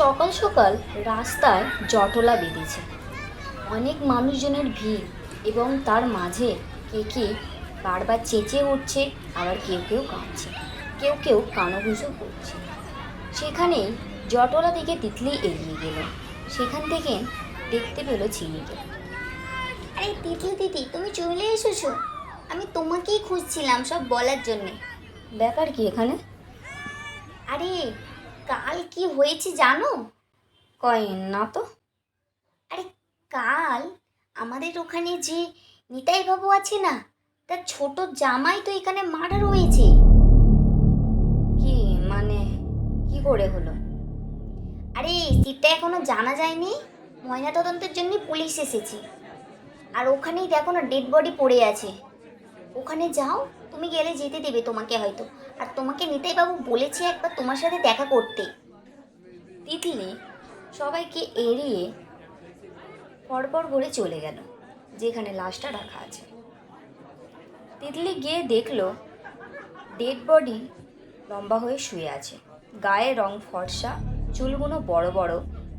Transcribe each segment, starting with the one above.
সকাল সকাল রাস্তায় জটলা বেঁধেছে। অনেক মানুষজনের ভিড় এবং তার মাঝে কে কে বারবার চেঁচিয়ে উঠছে আবার কেউ কেউ কাঁদছে কেউ কেউ কানাঘুষো করছে। সেখানেই জটলা দিকে তিতলি এগিয়ে গেল। সেখান থেকে দেখতে পেল চিনিকে আরে তিতলি দিদি তুমি চলে এসেছ। আমি তোমাকেই খুঁজছিলাম সব বলার জন্যে। ব্যাপার কি এখানে? আরে কাল কি হয়েছে জানো? কয়, না তো। আরে কাল আমাদের ওখানে যে নিতাই বাবু আছে না, তার ছোট জামাই তো এখানে মার্ডার হয়েছে। কি মানে কি করে হলো? আরে সেটা এখনও জানা যায়নি। ময়না তদন্তের জন্য পুলিশ এসেছে। আর ওখানেই দেখো না ডেড বডি পড়ে আছে। ওখানে যাও, তুমি গেলে যেতে দেবে তোমাকে হয়তো। আর তোমাকে নিতাই বাবু বলেছে একবার তোমার সাথে দেখা করতে। তিতলি সবাইকে এড়িয়ে পরপর করে চলে গেল, যেখানে লাশটা রাখা আছে। তিতলি গিয়ে দেখল ডেড বডি লম্বা হয়ে শুয়ে আছে। গায়ে রং ফর্সা, চুলগুলো বড় বড়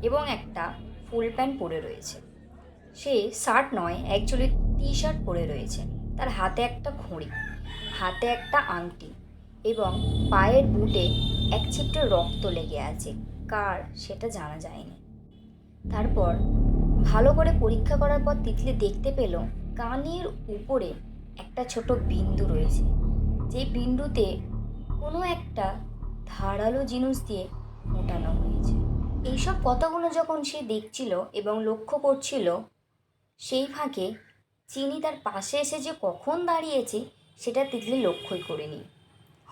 এবং একটা ফুল প্যান্ট পরে রয়েছে। সে শার্ট নয় অ্যাকচুয়ালি টি শার্ট পরে রয়েছে। তার হাতে একটা ঘড়ি হাতে একটা আংটি এবং পায়ের বুটে এক ছিপটে রক্ত লেগে আছে। কার সেটা জানা যায়নি। তারপর ভালো করে পরীক্ষা করার পর তিতলি দেখতে পেল কানের উপরে একটা ছোট বিন্দু রয়েছে। যে বিন্দুতে কোনো একটা ধারালো জিনিস দিয়ে মোটানো হয়েছে। এইসব কথাগুলো যখন সে দেখছিল এবং লক্ষ্য করছিল, সেই ফাঁকে চিনি তার পাশে এসে যে কখন দাঁড়িয়েছে, সেটা তিতলি লক্ষ্যই করেনি।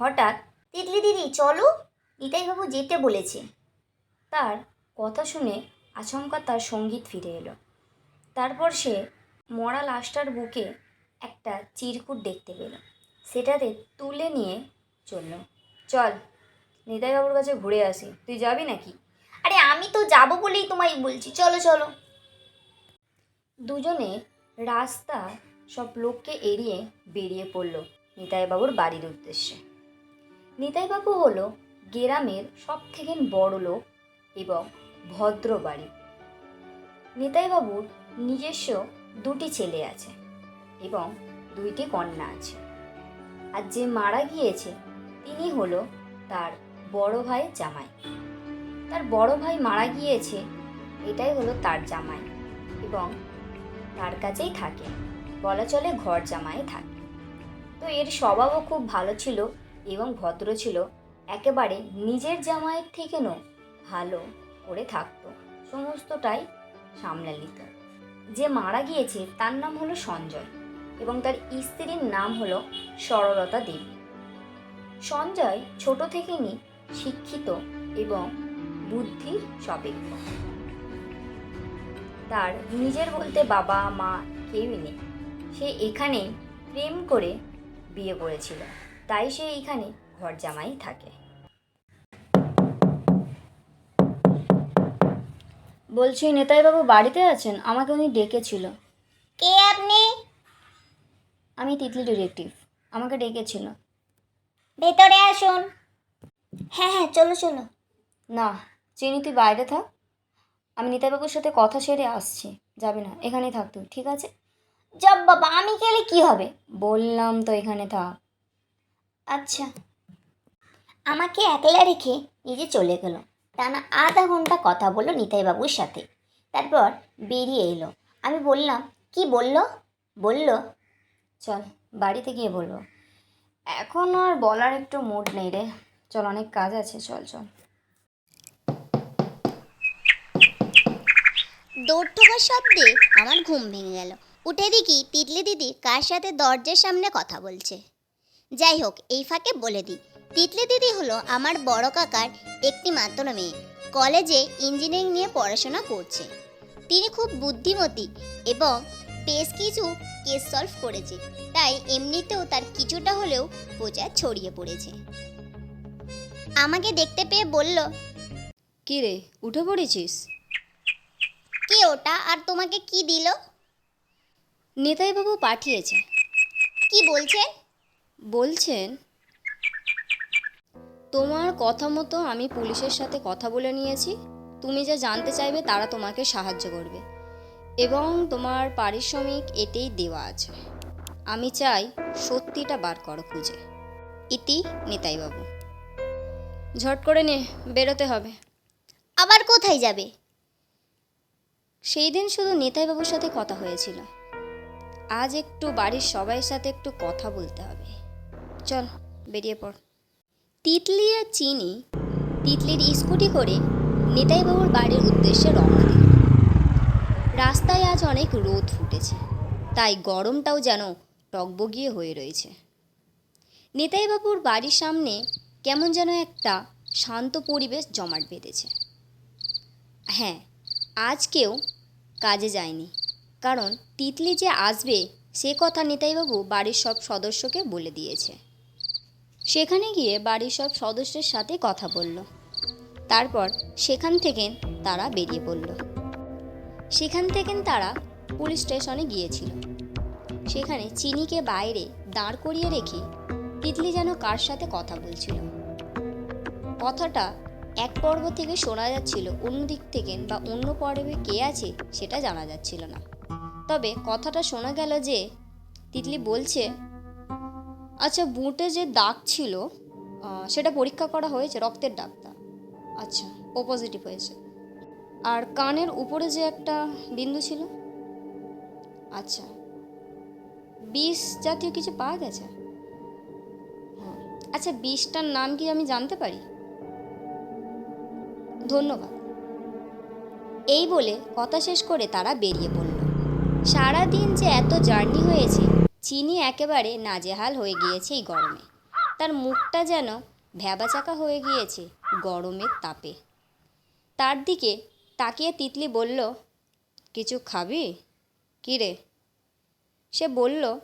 হঠাৎ, তিতলি দিদি, চলো। নিতাই বাবু যেতে বলেছে। তার কথা শুনে আচমকা তার সংগীত ফিরে এলো। তারপর সে মরা লাশটার বুকে একটা চিরকুট দেখতে পেল। সেটাতে তুলে নিয়ে চলল। চল, নিতাইবাবুর কাছে ঘুরে আসি। তুই যাবি নাকি? আরে, আমি তো যাব বলেই তোমায় বলছি। চলো চলো। দুজনে রাস্তা সব লোককে এড়িয়ে বেরিয়ে পড়ল নিতাইবাবুর বাড়ির উদ্দেশ্যে। নিতাইবাবু হলো গ্রামের সব থেকে বড় লোক এবং ভদ্র বাড়ি। নিতাইবাবুর নিজস্ব দুটি ছেলে আছে এবং দুইটি কন্যা আছে। আর যে মারা গিয়েছে, তিনি হলো তার বড় ভাই জামাই। তার বড় ভাই মারা গিয়েছে, এটাই হলো তার জামাই এবং তার কাছেই থাকে। বলা চলে ঘর জামাই থাকে। তো এর স্বভাবও খুব ভালো ছিল। এবং ভদ্র ছিল, একেবারে নিজের জামাইয়ের থেকেও ভালো করে থাকতো। সমস্তটাই সামলে নিত। যে মারা গিয়েছে তার নাম হলো সঞ্জয় এবং তার স্ত্রীর নাম হলো সরলতা দেবী। সঞ্জয় ছোট থেকেই শিক্ষিত এবং বুদ্ধির সপেক্ষ তার নিজের বলতে বাবা, মা কেউই নেই। সে এখানেই প্রেম করে বিয়ে করেছিল। তাই সে এখানে ঘর জামাই থাকে। বলছি নেতাইবাবু বাড়িতে আছেন? আমাকে উনি ডেকেছিল। কে আপনি? আমি তিতলি ডিটেকটিভ আমাকে ডেকেছিল। ভেতরে আসুন। হ্যাঁ হ্যাঁ চলো চলো। না চিনি তুই বাইরে থাক। আমি নিতাইবাবুর সাথে কথা সেরে আসছি। যাবি না এখানেই থাক তুই ঠিক আছে? জব বাবা আমি গেলে কি হবে? বললাম তো এখানে থাক। আচ্ছা। আমাকে একলা রেখে নিজে চলে গেল। টানা আধা ঘণ্টা কথা বলল নিতাই বাবুর সাথে। তারপর বেরিয়ে এলো। আমি বললাম, কি বলল? বলল, চল, বাড়িতে গিয়ে বলব। এখন আর বলার একটু মুড নেই রে। চল, অনেক কাজ আছে, চল চল। দৌড় ঠোকার শব্দে আমার ঘুম ভেঙে গেল। উঠে দেখি তিতলি দিদি কার সাথে দরজার সামনে কথা বলছে। যাই হোক এই ফাঁকে বলে দিই। তিতলি দিদি হলো আমার বড় কাকার একটি মাত্র মেয়ে। কলেজে ইঞ্জিনিয়ারিং নিয়ে পড়াশোনা করছে। তিনি খুব বুদ্ধিমতী এবং বেশ কিছু কেস সলভ করেছে। তাই এমনিতেও তার কিছুটা হলেও বোঝা ছড়িয়ে পড়েছে। আমাকে দেখতে পেয়ে বলল কি রে উঠে পড়েছিস? কে ওটা? আর তোমাকে কি দিল? নিতাইবাবু পাঠিয়েছে। কি বলছেন বলছেন তোমার কথা মতো আমি পুলিশের সাথে কথা বলে নিয়েছি। তুমি যা জানতে চাইবে তারা তোমাকে সাহায্য করবে। এবং তোমার পারিশ্রমিক এতেই দেওয়া আছে। আমি চাই সত্যিটা বার করো খুঁজে। ইতি নিতাইবাবু ঝট করে নে বেরোতে হবে। আবার কোথায় যাবে? সেই দিন শুধু নিতাইবাবুর সাথে কথা হয়েছিল। আজ একটু বাড়ির সবাই সাথে একটু কথা বলতে হবে। চল, বেরিয়ে পড়। তিতলি আর চিনি তিতলির স্কুটি করে নিতাইবাবুর বাড়ির উদ্দেশ্যে রওনা দিল। রাস্তায় আজ অনেক রোদ ফুটেছে, তাই গরমটাও যেন টকবগিয়ে হয়ে রয়েছে। নিতাইবাবুর বাড়ির সামনে কেমন যেন একটা শান্ত পরিবেশ জমাট বেঁধেছে। হ্যাঁ আজ কেউ কাজে যায়নি, কারণ তিতলি যে আসবে সে কথা নিতাইবাবু বাড়ির সব সদস্যকে বলে দিয়েছে। সেখানে গিয়ে বাড়ির সব সদস্যের সাথে কথা বলল। তারপর সেখান থেকে তারা বেরিয়ে পড়ল। সেখান থেকে তারা পুলিশ স্টেশনে গিয়েছিল। সেখানে চিনিকে বাইরে দাঁড় করিয়ে রেখে তিতলি যেন কার সাথে কথা বলছিল। কথাটা এক পর্ব থেকে শোনা যাচ্ছিল, অন্য দিক থেকে বা অন্য পর্বে কে আছে সেটা জানা যাচ্ছিল না। তবে কথাটা শোনা গেল যে তিতলি বলছে আচ্ছা বুটে যে দাগ ছিল সেটা পরীক্ষা করা হয়েছে, রক্তের দাগটা। আচ্ছা ও পজিটিভ হয়েছে। আর কানের উপরে যে একটা বিন্দু ছিল? আচ্ছা। বিষ জাতীয় কিছু পাওয়া গেছে? হুম। আচ্ছা বিষটার নাম কি আমি জানতে পারি? ধন্যবাদ। এই বলে কথা শেষ করে তারা বেরিয়ে পড়ল। সারাদিন যে এত জার্নি হয়েছে চিনি একেবারে নাজেহাল হয়ে গিয়েছে এই গরমে। তার মুখটা যেন ভ্যাবাচাকা হয়ে গিয়েছে গরমের তাপে। তার দিকে তাকিয়ে তিতলি বলল, কিছু খাবি? কী রে? সে বলল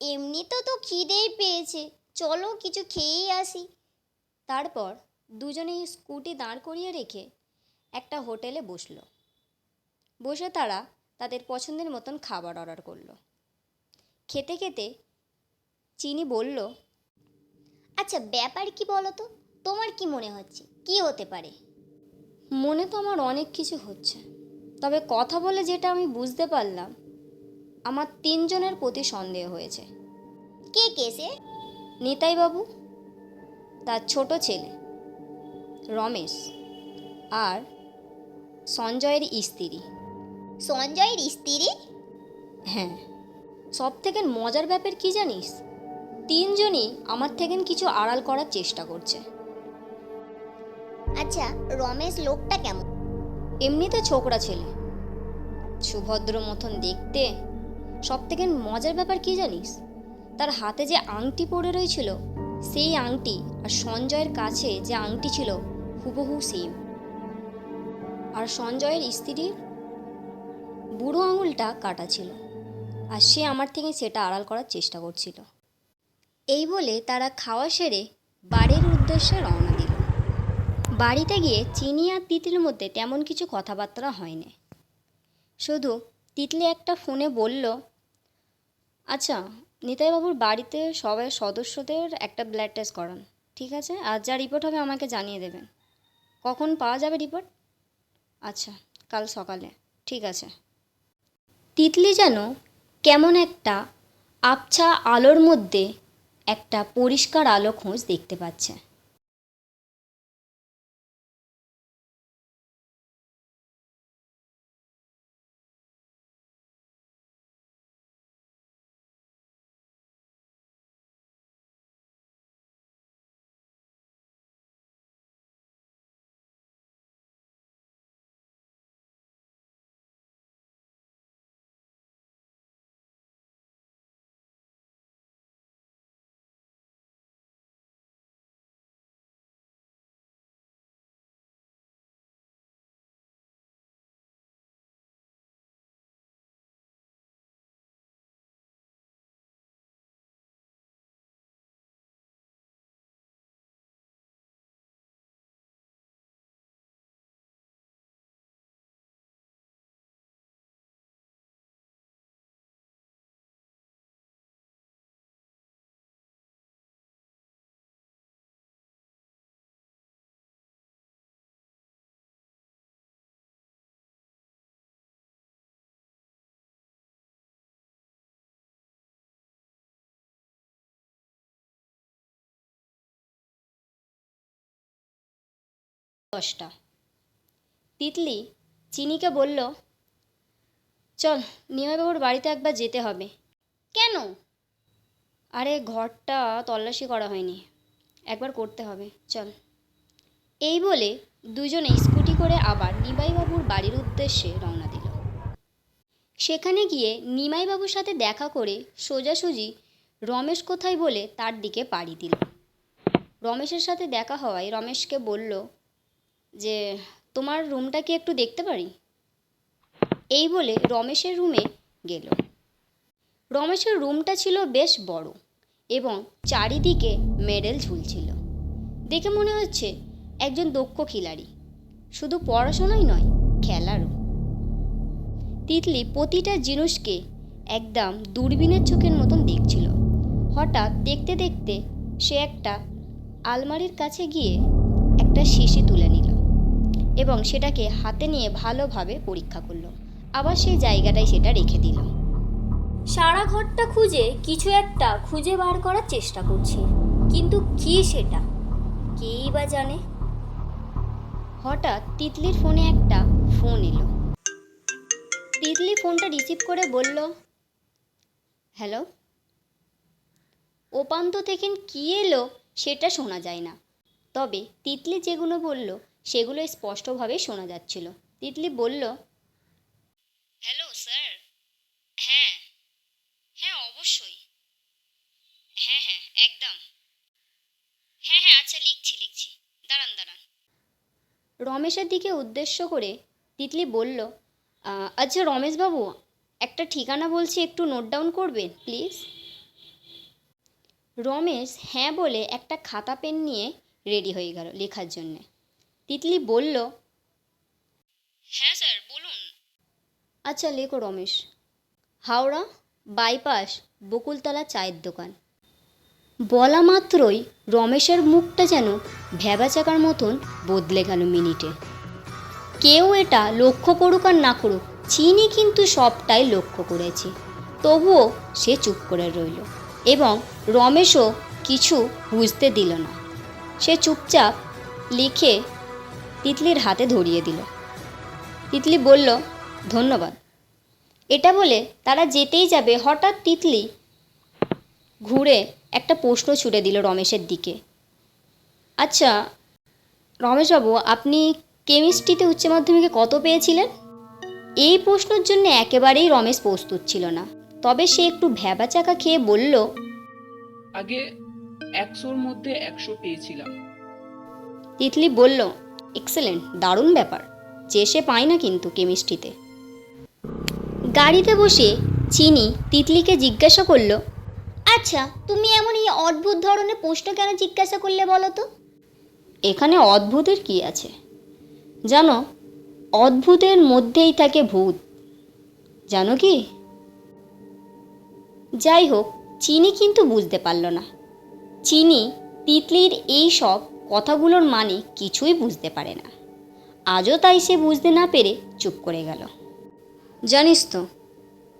এমনিতে তো তো খিদেই পেয়েছে। চলো কিছু খেয়েই আসি। তারপর দুজনেই স্কুটি দাঁড় করিয়ে রেখে একটা হোটেলে বসল। বসে তারা তাদের পছন্দের মতন খাবার অর্ডার করল। খেতে খেতে চিনি বলল আচ্ছা ব্যাপার কি বলো তো তোমার কি মনে হচ্ছে? কি হতে পারে? মনে তো আমার অনেক কিছু হচ্ছে। তবে কথা বলে যেটা আমি বুঝতে পারলাম আমার তিনজনের প্রতি সন্দেহ হয়েছে। কে কে সে? নিতাইবাবু তার ছোট ছেলে রমেশ আর সঞ্জয়ের স্ত্রী। সঞ্জয়ের স্ত্রী? হ্যাঁ। সব থেকে মজার ব্যাপার কি জানিস? তিনজনই আমার থেকে কিছু আড়াল করার চেষ্টা করছে। আচ্ছা রমেশ লোকটা কেমন? এমনিতে ছোকরা ছেলে। সুভদ্র মতন দেখতে সব থেকে মজার ব্যাপার কি জানিস? তার হাতে যে আংটি পড়ে রয়েছিল সেই আংটি আর সঞ্জয়ের কাছে যে আংটি ছিল হুবহু সেম আর সঞ্জয়ের স্ত্রীর বুড়ো আঙুলটা কাটা ছিল। আর সে আমার থেকে সেটা আড়াল করার চেষ্টা করছিল। এই বলে তারা খাওয়া সেরে বাড়ির উদ্দেশ্যে রওনা দিল। বাড়িতে গিয়ে চিনি আর তিতলির মধ্যে তেমন কিছু কথাবার্তা হয়নি। শুধু তিতলি একটা ফোনে বলল আচ্ছা নিতাইবাবুর বাড়িতে সবাই সদস্যদের একটা ব্লাড টেস্ট করান, ঠিক আছে? আর যা রিপোর্ট হবে আমাকে জানিয়ে দেবেন। কখন পাওয়া যাবে রিপোর্ট আচ্ছা কাল সকালে, ঠিক আছে। তিতলি যেন কেমন একটা আবছা আলোর মধ্যে একটা পরিষ্কার আলো খোঁজ দেখতে পাচ্ছে। দশটা। তিতলি চিনিকে বলল, চল, নিমাইবাবুর বাড়িতে একবার যেতে হবে। কেন? আরে ঘরটা তল্লাশি করা হয়নি। একবার করতে হবে। চল। এই বলে দুজনে স্কুটি করে আবার নিমাইবাবুর বাড়ির উদ্দেশ্যে রওনা দিল। সেখানে গিয়ে নিমাইবাবুর সাথে দেখা করে সোজাসুজি রমেশ কোথায় বলে তার দিকে পাড়ি দিল। রমেশের সাথে দেখা হওয়ায় রমেশকে বলল যে তোমার রুমটা কি একটু দেখতে পারি? এই বলে রমেশের রুমে গেল। রমেশের রুমটা ছিল বেশ বড় এবং চারিদিকে মেডেল ঝুলছিল। দেখে মনে হচ্ছে একজন দক্ষ খিলাড়ি। শুধু পড়াশোনাই নয়, খেলারও। তিতলি প্রতিটা জিনিসকে একদম দূরবীনের চোখের মতন দেখছিল। হঠাৎ দেখতে দেখতে সে একটা আলমারির কাছে গিয়ে একটা শিশি তুলে এবং সেটাকে হাতে নিয়ে ভালোভাবে পরীক্ষা করল। আবার সেই জায়গাটায় সেটা রেখে দিল। সারা ঘরটা খুঁজে কিছু একটা খুঁজে বার করার চেষ্টা করছে। কিন্তু কি সেটা? কেই বা জানে? হঠাৎ তিতলির ফোনে একটা ফোন এলো। তিতলি ফোনটা রিসিভ করে বলল, হ্যালো? ওপান্ত থেকে কি এলো সেটা শোনা যায় না। তবে তিতলি যেগুলো বলল সেগুলো স্পষ্টভাবে শোনা যাচ্ছিল। তিতলি বলল হ্যালো স্যার হ্যাঁ হ্যাঁ অবশ্যই। হ্যাঁ হ্যাঁ একদম। হ্যাঁ হ্যাঁ আচ্ছা লিখছি লিখছি। দাঁড়ান দাঁড়ান। রমেশের দিকে উদ্দেশ্য করে তিতলি বলল "আহ, আচ্ছা রমেশবাবু একটা ঠিকানা বলছি একটু নোট ডাউন করবেন প্লিজ রমেশ হ্যাঁ বলে একটা খাতা পেন নিয়ে রেডি হয়ে গেল লেখার জন্যে। তিতলি বলল হ্যাঁ স্যার বলুন। আচ্ছা লেখো রমেশ। হাওড়া বাইপাস বকুলতলা চায়ের দোকান। বলা মাত্রই রমেশের মুখটা যেন ভ্যাবাচাকার মতন বদলে গেল মিনিটে। কেউ এটা লক্ষ্য করুক আর না করুক চিনি কিন্তু সবটাই লক্ষ্য করেছে। তবুও সে চুপ করে রইল এবং রমেশও কিছু বুঝতে দিল না। সে চুপচাপ লিখে তিতলির হাতে ধরিয়ে দিল। তিতলি বলল ধন্যবাদ। এটা বলে তারা যেতেই যাবে হঠাৎ তিতলি ঘুরে একটা প্রশ্ন ছুড়ে দিল রমেশের দিকে। আচ্ছা রমেশবাবু আপনি কেমিস্ট্রিতে উচ্চ মাধ্যমিকে কত পেয়েছিলেন? এই প্রশ্নের জন্য একেবারেই রমেশ প্রস্তুত ছিল না। তবে সে একটু ভ্যাবাচাকা খেয়ে বলল আগে একশোর মধ্যে একশো পেয়েছিলাম। তিতলি বলল এক্সেলেন্ট, দারুণ ব্যাপার। যে সে পায় না কিন্তু কেমিস্ট্রিতে। গাড়িতে বসে চিনি তিতলিকে জিজ্ঞাসা করল আচ্ছা তুমি এমন এই অদ্ভুত ধরনের প্রশ্ন কেন জিজ্ঞাসা করলে বলো তো? এখানে অদ্ভুতের কি আছে? জানো, অদ্ভুতের মধ্যেই থাকে ভূত। জানো কি? যাই হোক, চিনি কিন্তু বুঝতে পারল না। চিনি তিতলির এই সব কথাগুলোর মানে কিছুই বুঝতে পারে না। আজও তাই সে বুঝতে না পেরে চুপ করে গেল। জানিস তো,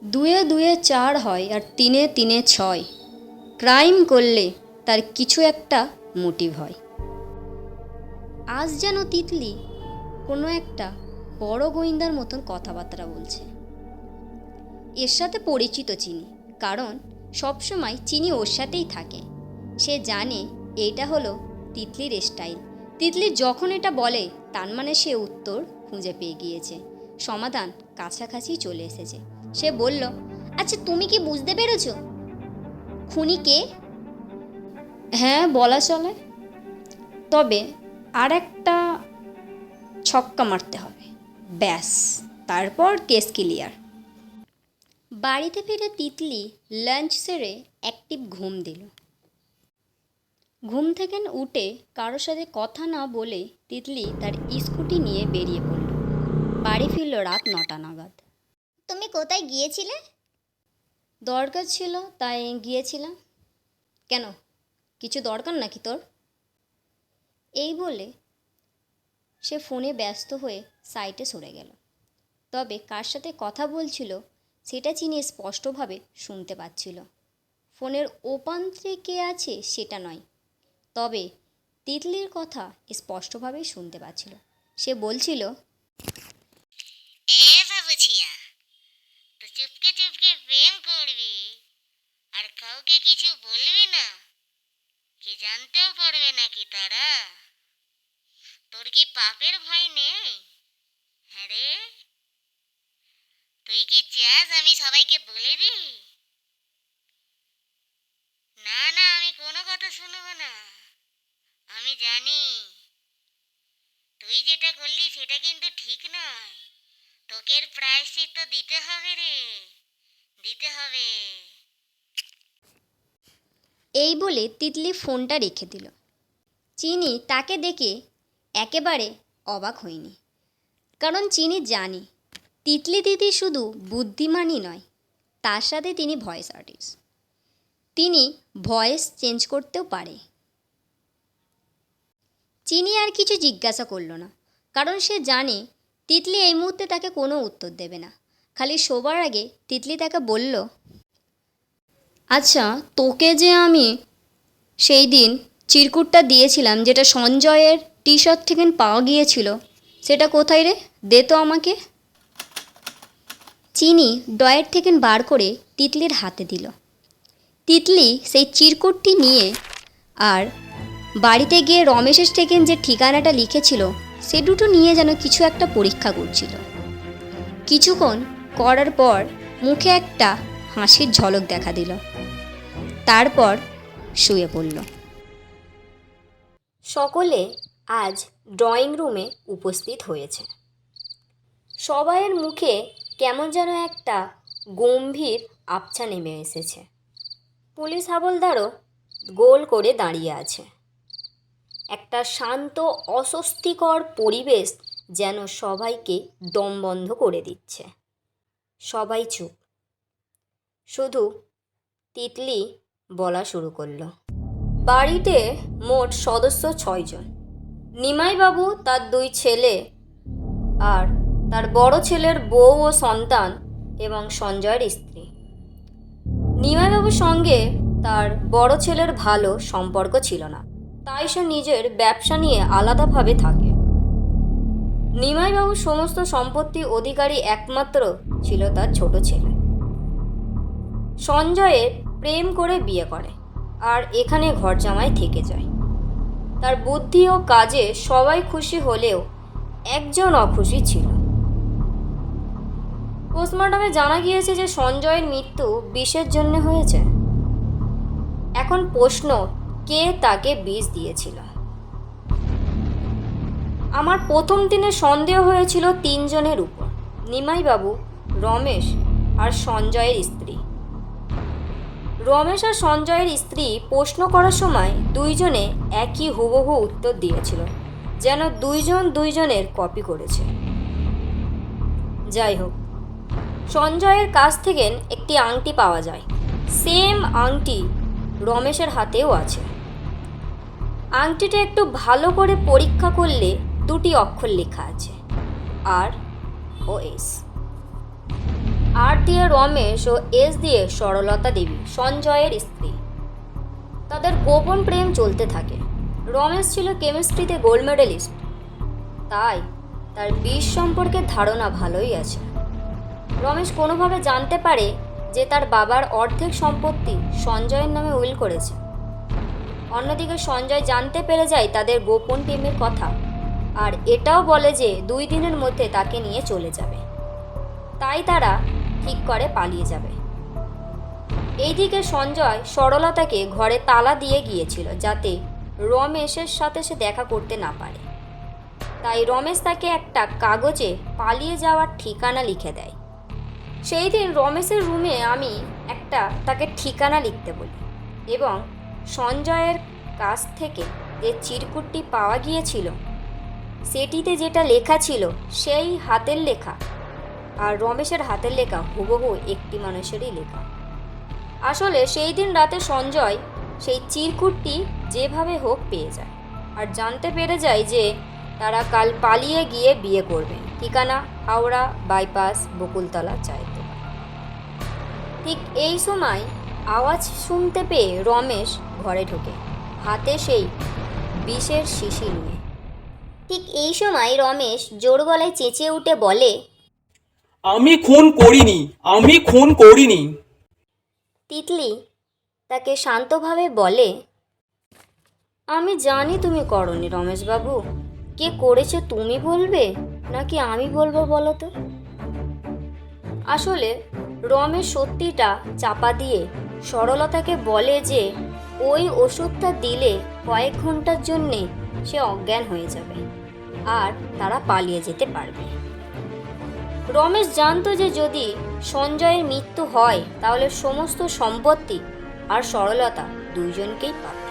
দুয়ে দুয়ে চার হয় আর তিনে তিনে ছয়। ক্রাইম করলে তার কিছু একটা মোটিভ হয়। আজ যেন তিতলি কোনো একটা বড় গোয়েন্দার মতন কথাবার্তা বলছে। এর সাথে পরিচিত চিনি, কারণ সবসময় চিনি ওর সাথেই থাকে। সে জানে এইটা হলো তিতলির স্টাইল। তিতলি যখন এটা বলে তার মানে সে উত্তর খুঁজে পেয়ে গিয়েছে। সমাধান কাছাকাছি চলে এসেছে। সে বলল আচ্ছা তুমি কি বুঝতে পেরেছ? খুনি কে? হ্যাঁ বলা চলে। তবে আর একটা ছক্কা মারতে হবে। ব্যাস তারপর কেস ক্লিয়ার। বাড়িতে ফিরে তিতলি লাঞ্চ সেরে অ্যাক্টিভ ঘুম দিল। ঘুম থেকে উঠে কারোর সাথে কথা না বলে তিতলি তার স্কুটি নিয়ে বেরিয়ে পড়ল। বাড়ি ফিরল রাত নটা নাগাদ। তুমি কোথায় গিয়েছিলে? দরকার ছিল তাই গিয়েছিলাম। কেন কিছু দরকার নাকি তোর? এই বলে সে ফোনে ব্যস্ত হয়ে সাইটে সরে গেল। তবে কার সাথে কথা বলছিল সেটা চিনি স্পষ্টভাবে শুনতে পাচ্ছিল। ফোনের ওপান্ত্রে কে আছে সেটা নয়। তবে তিতলির কথা স্পষ্টভাবেই শুনতে পাচ্ছিল। সে বলছিল, এ তো চুপকে চুপকে প্রেম করবি, আর কাউকে কিছু বলবি না? জানতেও পারবে নাকি তারা? কি পাপের নেই? হ্যাঁ রে। তুই কি আমি সবাইকে বলে দিই? না না, আমি কোনো কথা শুনব না। আমি জানি। তুই যেটা করলি সেটা কিন্তু ঠিক নয়। তোকে প্রায়শ্চিত্ত দিতে হবে রে। দিতে হবে। এই বলে তিতলি ফোনটা রেখে দিল। চিনি তাকে দেখে একেবারে অবাক হয়নি। কারণ চিনি জানি, তিতলি দিদি শুধু বুদ্ধিমানই নয়, তার সাথে তিনি ভয়েস আর্টিস্ট তিনি ভয়েস চেঞ্জ করতেও পারে। চিনি আর কিছু জিজ্ঞাসা করল না, কারণ সে জানে তিতলি এই মুহূর্তে তাকে কোনো উত্তর দেবে না। খালি শোবার আগে তিতলি তাকে বলল আচ্ছা তোকে যে আমি সেই দিন চিরকুটটা দিয়েছিলাম, যেটা সঞ্জয়ের টি শার্ট থেকে পাওয়া গিয়েছিল, সেটা কোথায় রে? দে তো আমাকে। চিনি ডয়ের থেকে বার করে তিতলির হাতে দিল। তিতলি সেই চিরকুটটি নিয়ে আর বাড়িতে গিয়ে রমেশের থেকে যে ঠিকানাটা লিখেছিল, সে দুটো নিয়ে যেন কিছু একটা পরীক্ষা করছিল। কিছুক্ষণ করার পর মুখে একটা হাসির ঝলক দেখা দিল। তারপর শুয়ে পড়ল। সকলে আজ ড্রয়িং রুমে উপস্থিত হয়েছে। সবাইয়ের মুখে কেমন যেন একটা গম্ভীর আবছা নেমে এসেছে। পুলিশ হাবলদারও গোল করে দাঁড়িয়ে আছে। একটা শান্ত, অস্বস্তিকর পরিবেশ যেন সবাইকে দমবন্ধ করে দিচ্ছে। সবাই চুপ। শুধু তিতলি বলা শুরু করল। বাড়িতে মোট সদস্য ছয়জন নিমাইবাবু তার দুই ছেলে আর তার বড় ছেলের বউ ও সন্তান এবং সঞ্জয়ের স্ত্রী। নিমাইবাবুর সঙ্গে তার বড় ছেলের ভালো সম্পর্ক ছিল না। তাই সে নিজের ব্যবসা নিয়ে আলাদাভাবে থাকে। নিমাইবাবুর সমস্ত সম্পত্তি অধিকারী একমাত্র ছিল তার ছোট ছেলে। সঞ্জয়ের প্রেম করে বিয়ে করে আর এখানে ঘর জামাই থেকে যায়। তার বুদ্ধি ও কাজে সবাই খুশি হলেও একজন অখুশি ছিল। পোস্টমর্টমে জানা গিয়েছে যে সঞ্জয়ের মৃত্যু বিষের জন্য হয়েছে। এখন প্রশ্ন কে তাকে বিষ দিয়েছিল? আমার প্রথম দিনে সন্দেহ হয়েছিল তিনজনের উপর, নিমাইবাবু, রমেশ আর সঞ্জয়ের স্ত্রী। রমেশ আর সঞ্জয়ের স্ত্রী প্রশ্ন করার সময় দুইজনে একই হুবহু উত্তর দিয়েছিল, যেন দুইজন দুইজনের কপি করেছে। যাই হোক, সঞ্জয়ের কাছ থেকে একটি আংটি পাওয়া যায়। সেম আংটি রমেশের হাতেও আছে। আংটিটা একটু ভালো করে পরীক্ষা করলে দুটি অক্ষর লেখা আছে। আর ও এস। আর দিয়ে রমেশ ও এস দিয়ে সরলতা দেবী, সঞ্জয়ের স্ত্রী। তাদের গোপন প্রেম চলতে থাকে। রমেশ ছিল কেমিস্ট্রিতে গোল্ড মেডেলিস্ট। তাই তার বিষ সম্পর্কে ধারণা ভালোই আছে। রমেশ কোনোভাবে জানতে পারে যে তার বাবার অর্ধেক সম্পত্তি সঞ্জয়ের নামে উইল করেছে। অন্যদিকে সঞ্জয় জানতে পেরে যায় তাদের গোপন প্রেমের কথা। আর এটাও বলে যে দুই দিনের মধ্যে তাকে নিয়ে চলে যাবে। তাই তারা ঠিক করে পালিয়ে যাবে। এইদিকে সঞ্জয় সরলতাকে ঘরে তালা দিয়ে গিয়েছিল যাতে রমেশের সাথে সে দেখা করতে না পারে। তাই রমেশ তাকে একটা কাগজে পালিয়ে যাওয়ার ঠিকানা লিখে দেয়। সেই দিন রমেশের রুমে আমি একটা তাকে ঠিকানা লিখতে বলি এবং সঞ্জয়ের কাছ থেকে যে চিরকুটটি পাওয়া গিয়েছিল, সেটিতে যেটা লেখা ছিল সেই হাতের লেখা। আর রমেশের হাতের লেখা হুবহু একটি মানুষেরই লেখা। আসলে সেই দিন রাতে সঞ্জয় সেই চিরকুটটি যেভাবে হোক পেয়ে যায়। আর জানতে পেরে যায় যে তারা কাল পালিয়ে গিয়ে বিয়ে করবে। ঠিকানা? হাওড়া, বাইপাস, বকুলতলা চাইতে ঠিক এই সময় আওয়াজ শুনতে পেয়ে রমেশ ঘরে ঢোকে। হাতে সেই বিষের শিশি নিয়ে। ঠিক এই সময় রমেশ জোর গলায় চেঁচিয়ে উঠে বলে আমি খুন করিনি আমি খুন করিনি। তিতলি তাকে শান্তভাবে বলে আমি জানি তুমি করনি রমেশবাবু। কে করেছে তুমি বলবে নাকি আমি বলব বলো তো? আসলে রমেশ সত্যিটা চাপা দিয়ে সরলতাকে বলে যে, ওই ওষুধটা দিলে কয়েক ঘণ্টার জন্যে সে অজ্ঞান হয়ে যাবে আর তারা পালিয়ে যেতে পারবে। রমেশ জানতো যে যদি সঞ্জয়ের মৃত্যু হয়, তাহলে সমস্ত সম্পত্তি আর সরলতা দুইজনকেই পাবে।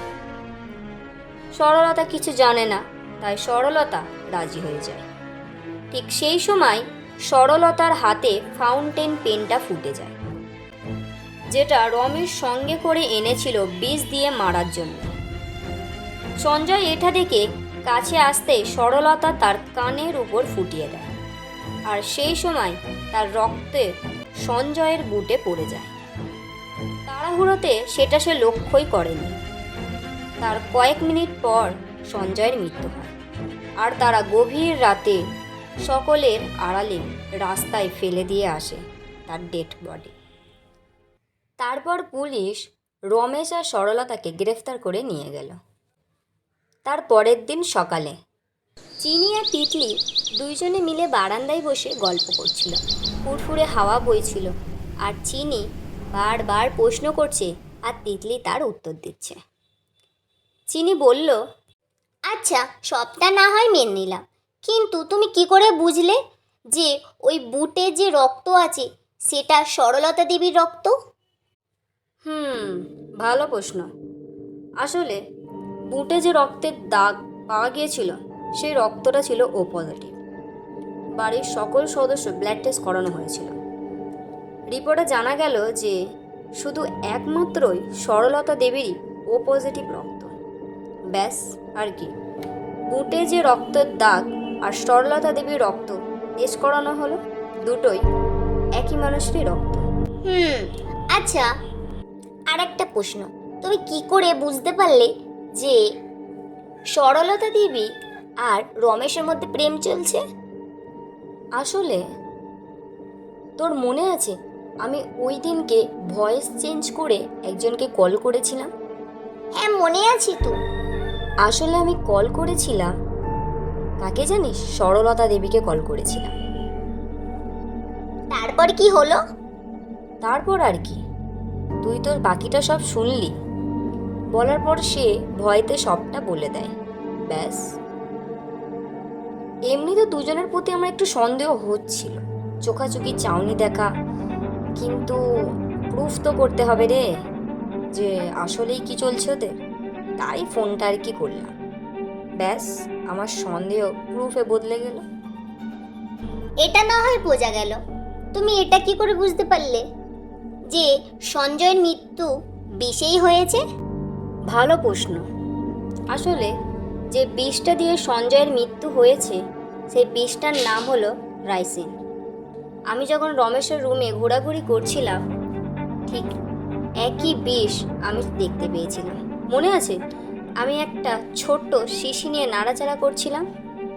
সরলতা কিছু জানে না, তাই সরলতা রাজি হয়ে যায়। ঠিক সেই সময় সরলতার হাতে ফাউন্টেন পেনটা ফুটে যায়। যেটা রমেশ সঙ্গে করে এনেছিল বিষ দিয়ে মারার জন্য। সঞ্জয় এটা দেখে কাছে আসতে সরলতা তার কানের উপর ফুটিয়ে দেয় আর সেই সময় তার রক্তে সঞ্জয়ের বুটে পড়ে যায়। তাড়াহুড়োতে সেটা সে লক্ষ্যই করেনি। তার কয়েক মিনিট পর সঞ্জয়ের মৃত্যু হয় আর তারা গভীর রাতে সকলের আড়ালে রাস্তায় ফেলে দিয়ে আসে তার ডেড বডি তারপর পুলিশ রমেশ আর সরলতাকে গ্রেফতার করে নিয়ে গেল। তার পরের দিন সকালে চিনি আর তিতলি দুইজনে মিলে বারান্দায় বসে গল্প করছিল। ফুরফুরে হাওয়া বইছিল আর চিনি বারবার প্রশ্ন করছে আর তিতলি তার উত্তর দিচ্ছে। চিনি বলল আচ্ছা সবটা না হয় মেনে নিলাম। কিন্তু তুমি কি করে বুঝলে যে ওই বুটে যে রক্ত আছে, সেটা সরলতা দেবীর রক্ত? হুম, ভালো প্রশ্ন। আসলে বুটে যে রক্তের দাগ পাওয়া গিয়েছিল, সেই রক্তটা ছিল ও পজিটিভ বাড়ির সকল সদস্য ব্লাড টেস্ট করানো হয়েছিল। রিপোর্টে জানা গেল যে শুধু একমাত্রই সরলতা দেবীরই ও পজিটিভ রক্ত। ব্যাস, আর কি। বুটে যে রক্তের দাগ আর সরলতা দেবীর রক্ত টেস্ট করানো হলো, দুটোই একই মানুষেরই রক্ত। হুম আচ্ছা আর একটা প্রশ্ন। তুমি কি করে বুঝতে পারলে যে সরলতা দেবী আর রমেশের মধ্যে প্রেম চলছে? আসলে তোর মনে আছে, আমি ওই দিনকে ভয়েস চেঞ্জ করে একজনকে কল করেছিলাম? হ্যাঁ মনে আছি তো। আসলে আমি কল করেছিলাম, কাকে জানিস? সরলতা দেবীকে কল করেছিলাম। তারপর কি হলো? তারপর আর কি। তুই তোর বাকিটা সব শুনলি। বলার পর সে ভয়তে সবটা বলে দেয়। ব্যাস। এমনি তো দুজনের প্রতি আমার একটু সন্দেহ হচ্ছিল। চোখাচোখি চাউনি দেখা। কিন্তু প্রুফ তো করতে হবে রে, যে আসলেই কি চলছে ওদের। তাই ফোনটা আর কি করলাম। ব্যাস, আমার সন্দেহ প্রুফে বদলে গেল। এটা না হয় বোঝা গেল। তুমি এটা কি করে বুঝতে পারলে? যে সঞ্জয়ের মৃত্যু বিষেই হয়েছে? ভালো প্রশ্ন। আসলে যে বিষটা দিয়ে সঞ্জয়ের মৃত্যু হয়েছে, সেই বিষটার নাম হলো রাইসিন। আমি যখন রমেশের রুমে ঘোরাঘুরি করছিলাম, ঠিক একই বিষ আমি দেখতে পেয়েছিলাম। মনে আছে? আমি একটা ছোট্ট শিশি নিয়ে নাড়াচাড়া করছিলাম।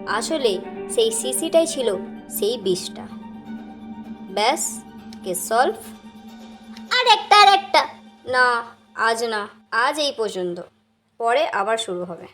আসলে সেই শিশিটাই ছিল সেই বিষটা। ব্যাস, কে সলভ? আর একটা আর একটা না আজ না আজ এই পর্যন্ত। পরে আবার শুরু হবে।